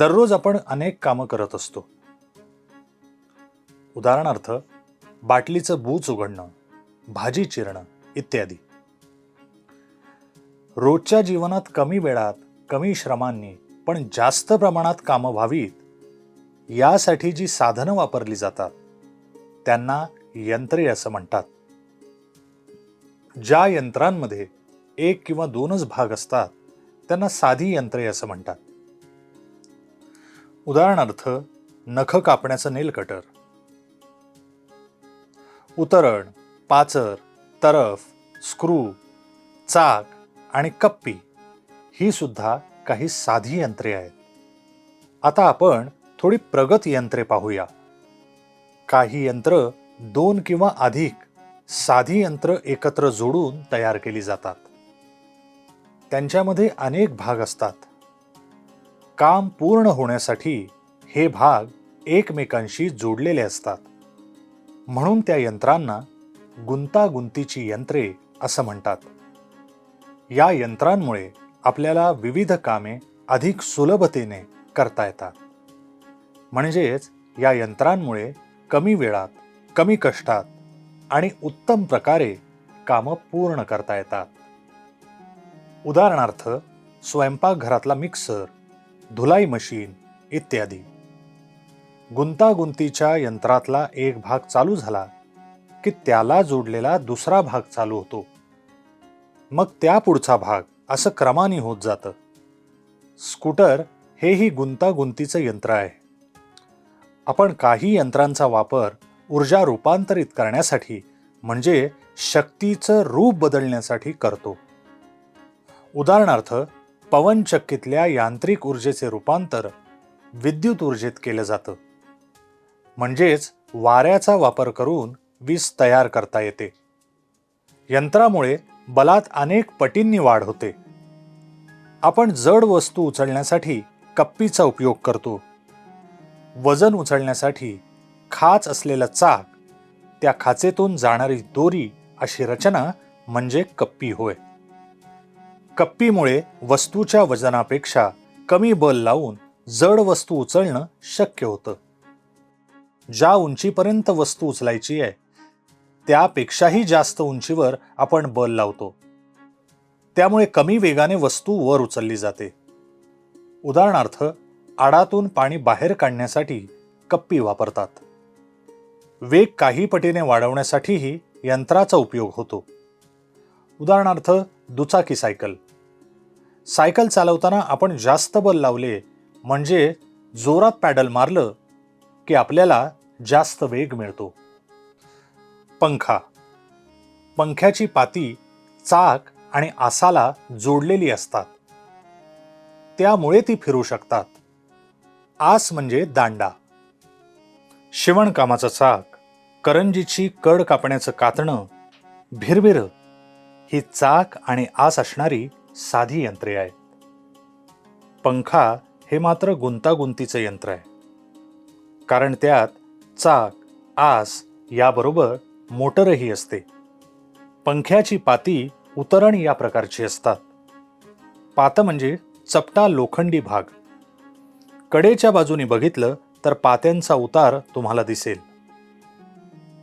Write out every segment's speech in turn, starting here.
दररोज आपण अनेक कामं करत असतो. उदाहरणार्थ बाटलीचं बूच उघडणं भाजी चिरणं इत्यादी. रोजच्या जीवनात कमी वेळात कमी श्रमांनी पण जास्त प्रमाणात कामं व्हावीत यासाठी जी साधनं वापरली जातात त्यांना यंत्रे असं म्हणतात. ज्या यंत्रांमध्ये एक किंवा दोनच भाग असतात त्यांना साधी यंत्रे असं म्हणतात. उदाहरणार्थ नख कापण्याचं नेल कटर उतरण पाचर तरफ स्क्रू चाक आणि कप्पी ही सुद्धा काही साधी यंत्रे आहेत. आता आपण थोडी प्रगत यंत्रे पाहूया. काही यंत्र दोन किंवा अधिक साधी यंत्र एकत्र जोडून तयार केली जातात. त्यांच्यामध्ये अनेक भाग असतात. काम पूर्ण होण्यासाठी हे भाग एकमेकांशी जोडलेले असतात. म्हणून त्या यंत्रांना गुंतागुंतीची यंत्रे असं म्हणतात. या यंत्रांमुळे आपल्याला विविध कामे अधिक सुलभतेने करता येतात. म्हणजेच या यंत्रांमुळे कमी वेळात कमी कष्टात आणि उत्तम प्रकारे कामं पूर्ण करता येतात. उदाहरणार्थ स्वयंपाकघरातला मिक्सर धुलाई मशीन इत्यादी. गुंतागुंतीच्या यंत्रातला एक भाग चालू झाला की त्याला जोडलेला दुसरा भाग चालू होतो. मग त्या पुढचा भाग असं क्रमाने होत जातं. स्कूटर हेही गुंतागुंतीचं यंत्र आहे. आपण काही यंत्रांचा वापर ऊर्जा रूपांतरित करण्यासाठी म्हणजे शक्तीचं रूप बदलण्यासाठी करतो. उदाहरणार्थ पवनचक्कीतल्या यांत्रिक ऊर्जेचे रूपांतर विद्युत ऊर्जेत केलं जातं. म्हणजेच वाऱ्याचा वापर करून वीज तयार करता येते. यंत्रामुळे बलात अनेक पटींनी वाढ होते. आपण जड वस्तू उचलण्यासाठी कप्पीचा उपयोग करतो. वजन उचलण्यासाठी खाच असलेला चाक त्या खाचेतून जाणारी दोरी अशी रचना म्हणजे कप्पी होय. कप्पीमुळे वस्तूच्या वजनापेक्षा कमी बल लावून जड वस्तू उचलणं शक्य होतं. ज्या उंचीपर्यंत वस्तू उचलायची आहे त्यापेक्षाही जास्त उंचीवर आपण बल लावतो. त्यामुळे कमी वेगाने वस्तू वर उचलली जाते. उदाहरणार्थ आडातून पाणी बाहेर काढण्यासाठी कप्पी वापरतात. वेग काही पटीने वाढवण्यासाठीही यंत्राचा उपयोग होतो. उदाहरणार्थ दुचाकी सायकल. सायकल चालवताना आपण जास्त बल लावले म्हणजे जोरात पॅडल मारलं की आपल्याला जास्त वेग मिळतो. पंखा. पंख्याची पाती चाक आणि आसाला जोडलेली असतात. त्यामुळे ती फिरू शकतात. आस म्हणजे दांडा. शिवणकामाचं चाक करंजीची कड कापण्याचं कातणं भिरभिर ही चाक आणि आस असणारी साधी यंत्रे आहेत. पंखा हे मात्र गुंतागुंतीचं यंत्र आहे. कारण त्यात चाक आस याबरोबर मोटरही असते. पंख्याची पाती उतरण या प्रकारची असतात. पातं म्हणजे चपटा लोखंडी भाग. कडेच्या बाजूने बघितलं तर पात्यांचा उतार तुम्हाला दिसेल.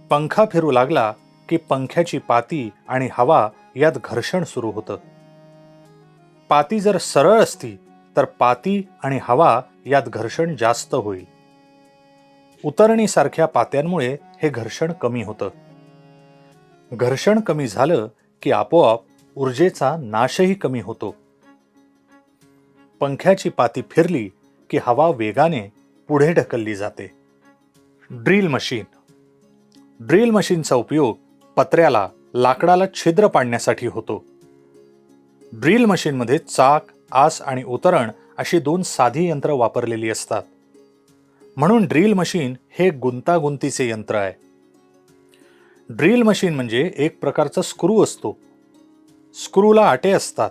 पंखा फिरू लागला की पंख्याची पाती आणि हवा यात घर्षण सुरू होतं. पाती जर सरळ असती तर पाती आणि हवा यात घर्षण जास्त होईल. उतरणीसारख्या पात्यांमुळे हे घर्षण कमी होतं. घर्षण कमी झालं की आपोआप ऊर्जेचा नाशही कमी होतो. पंख्याची पाती फिरली की हवा वेगाने पुढे ढकलली जाते. Drill machine. ड्रिल मशीनचा उपयोग पत्र्याला लाकडाला छिद्र पाडण्यासाठी होतो. ड्रिल मशीनमध्ये चाक आस आणि उतरण अशी दोन साधी यंत्र वापरलेली असतात. म्हणून ड्रिल मशीन हे गुंतागुंतीचे यंत्र आहे. ड्रिल मशीन म्हणजे एक प्रकारचा स्क्रू असतो. स्क्रूला आटे असतात.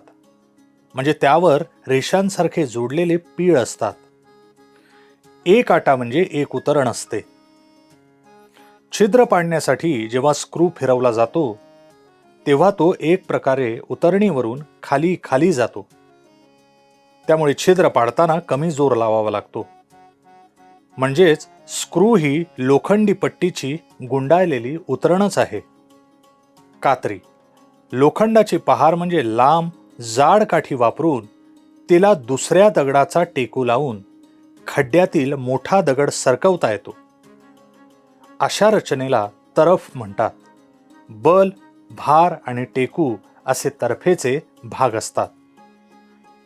म्हणजे त्यावर रेषांसारखे जोडलेले पीळ असतात. एक आटा म्हणजे एक उतरण असते. छिद्र पाडण्यासाठी जेव्हा स्क्रू फिरवला जातो तेव्हा तो एक प्रकारे उतरणीवरून खाली खाली जातो. त्यामुळे छिद्र पाडताना कमी जोर लावावा लागतो. म्हणजेच स्क्रू ही लोखंडी पट्टीची गुंडाळलेली उतरणच आहे. कात्री. लोखंडाची पहार म्हणजे लांब जाड काठी वापरून तिला दुसऱ्या दगडाचा टेकू लावून खड्ड्यातील मोठा दगड सरकवता येतो. अशा रचनेला तरफ म्हणतात. बल भार आणि टेकू असे तर्फेचे भाग असतात.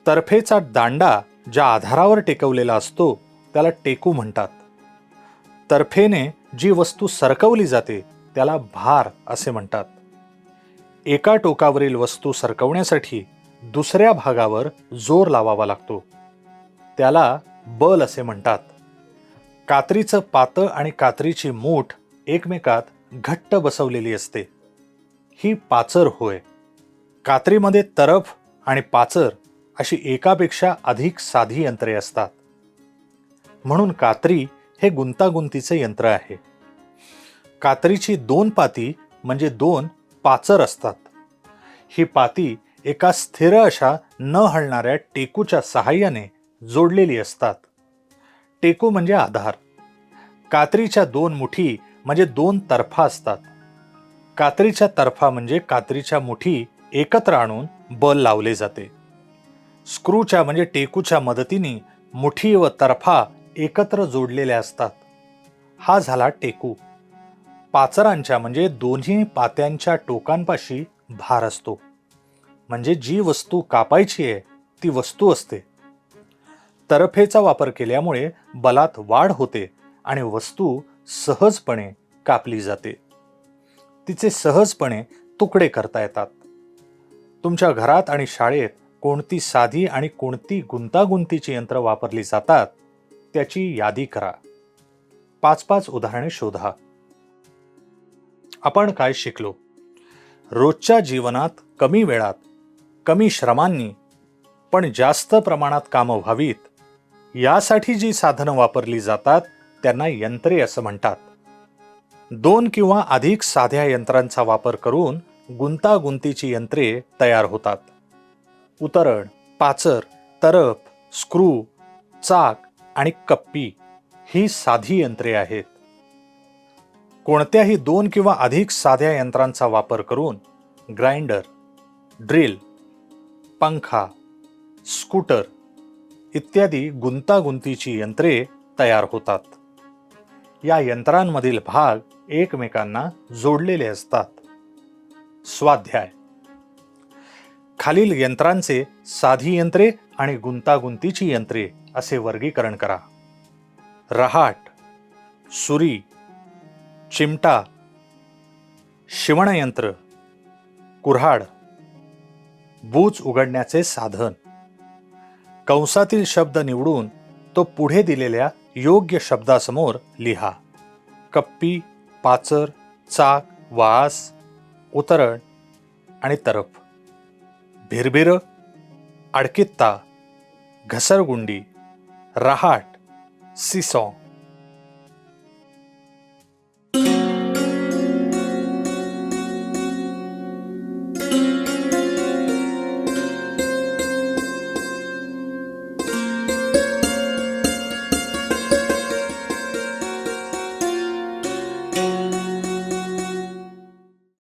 तर्फेचा दांडा ज्या आधारावर टेकवलेला असतो त्याला टेकू म्हणतात. तर्फेने जी वस्तू सरकवली जाते त्याला भार असे म्हणतात. एका टोकावरील वस्तू सरकवण्यासाठी दुसऱ्या भागावर जोर लावावा लागतो. त्याला बल असे म्हणतात. कात्रीचं पातळ आणि कात्रीची मूठ एकमेकात घट्ट बसवलेली असते. ही पाचर होय. कात्रीमध्ये तरफ आणि पाचर अशी एकापेक्षा अधिक साधी यंत्रे असतात. म्हणून कात्री हे गुंतागुंतीचे यंत्र आहे. कात्रीची दोन पाती म्हणजे दोन पाचर असतात. ही पाती एका स्थिर अशा न हलणाऱ्या टेकूच्या सहाय्याने जोडलेली असतात. टेकू म्हणजे आधार. कात्रीच्या दोन मुठी म्हणजे दोन तर्फा असतात. कात्रीच्या तर्फा म्हणजे कात्रीच्या मुठी एकत्र आणून बल लावले जाते. स्क्रूच्या म्हणजे टेकूच्या मदतीने मुठी व तर्फा एकत्र जोडलेल्या असतात. हा झाला टेकू. पाचरांच्या म्हणजे दोन्ही पात्यांच्या टोकांपाशी भार असतो. म्हणजे जी वस्तू कापायची आहे ती वस्तू असते. तरफेचा वापर केल्यामुळे बलात वाढ होते आणि वस्तू सहजपणे कापली जाते. तिचे सहजपणे तुकडे करता येतात. तुमच्या घरात आणि शाळेत कोणती साधी आणि कोणती गुंतागुंतीची यंत्र वापरली जातात त्याची यादी करा. पाच पाच उदाहरणे शोधा. आपण काय शिकलो? रोजच्या जीवनात कमी वेळात कमी श्रमांनी पण जास्त प्रमाणात कामं व्हावीत यासाठी जी साधनं वापरली जातात त्यांना यंत्रे असं म्हणतात. दोन किंवा अधिक साध्या यंत्रांचा वापर करून गुंतागुंतीची यंत्रे तयार होतात. उतरण पाचर तरफ स्क्रू चाक आणि कप्पी ही साधी यंत्रे आहेत. कोणत्याही दोन किंवा अधिक साध्या यंत्रांचा वापर करून ग्राइंडर ड्रिल पंखा स्कूटर इत्यादी गुंतागुंतीची यंत्रे तयार होतात. या यंत्रांमधील भाग एकमेकांना जोडलेले असतात. स्वाध्याय. खालील यंत्रांचे साधी यंत्रे आणि गुंतागुंतीची यंत्रे असे वर्गीकरण करा. रहाट सुरी चिमटा शिवणयंत्र कुऱ्हाड बूच उघडण्याचे साधन. कंसातील शब्द निवडून तो पुढे दिलेल्या योग्य शब्दासमोर लिहा. कप्पी पाचर चाक वास उतरण आणि तरफ. भिरभिर अडकित्ता घसरगुंडी रहाट सिसॉ